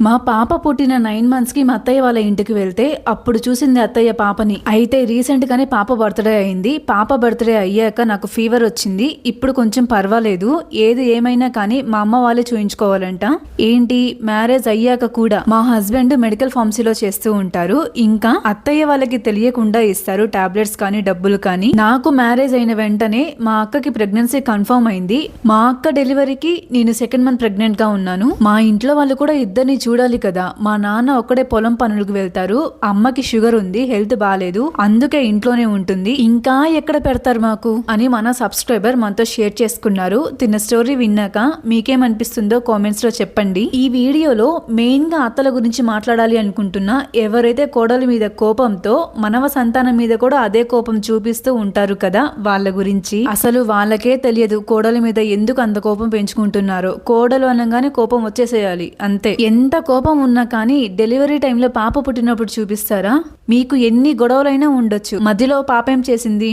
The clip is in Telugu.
మా పాప పుట్టిన నైన్ మంత్స్కి మా అత్తయ్య వాళ్ళ ఇంటికి వెళ్తే అప్పుడు చూసింది అత్తయ్య పాపని. అయితే రీసెంట్గానే పాప బర్త్డే అయింది. పాప బర్త్డే అయ్యాక నాకు ఫీవర్ వచ్చింది. ఇప్పుడు కొంచెం పర్వాలేదు. ఏది ఏమైనా కానీ మా అమ్మ వాళ్ళే చూయించుకోవాలంట. ఏంటి? మ్యారేజ్ అయ్యాక కూడా మా హస్బెండ్ మెడికల్ ఫార్మసీలో చేస్తూ ఉంటారు. ఇంకా అత్తయ్య వాళ్ళకి తెలియకుండా ఇస్తారు టాబ్లెట్స్ కానీ డబ్బులు కానీ. నాకు మ్యారేజ్ అయిన వెంటనే మా అక్కకి ప్రెగ్నెన్సీ కన్ఫర్మ్ అయింది. మా అక్క డెలివరీకి నేను సెకండ్ మంత్ ప్రెగ్నెంట్గా ఉన్నాను. మా ఇంట్లో వాళ్ళు కూడా ఇద్దరిని చూడాలి కదా. మా నాన్న ఒక్కడే పొలం పనులకు వెళ్తారు. అమ్మకి షుగర్ ఉంది హెల్త్ బాగాలేదు అందుకే ఇంట్లోనే ఉంటుంది. ఇంకా ఎక్కడ పెడతారు మాకు? అని మన సబ్స్క్రైబర్ మనతో షేర్ చేసుకున్నారు. తిన్న స్టోరీ విన్నాక మీకేమనిపిస్తుందో కామెంట్స్లో చెప్పండి. ఈ వీడియోలో మెయిన్గా అత్తల గురించి మాట్లాడాలి అనుకుంటున్నా ఎవరైతే కోడల మీద కోపంతో మనవ సంతానం మీద కూడా అదే కోపం చూపిస్తూ ఉంటారు కదా వాళ్ళ గురించి. అసలు వాళ్ళకే తెలియదు కోడల మీద ఎందుకు అంత కోపం పెంచుకుంటున్నారో. కోడలు అనగానే కోపం వచ్చేసేయాలి అంతే. ఎంత ఎంత కోపం ఉన్నా కానీ డెలివరీ టైంలో పాప పుట్టినప్పుడు చూపిస్తారా? మీకు ఎన్ని గొడవలైనా ఉండొచ్చు. మధ్యలో పాప ఏం చేసింది?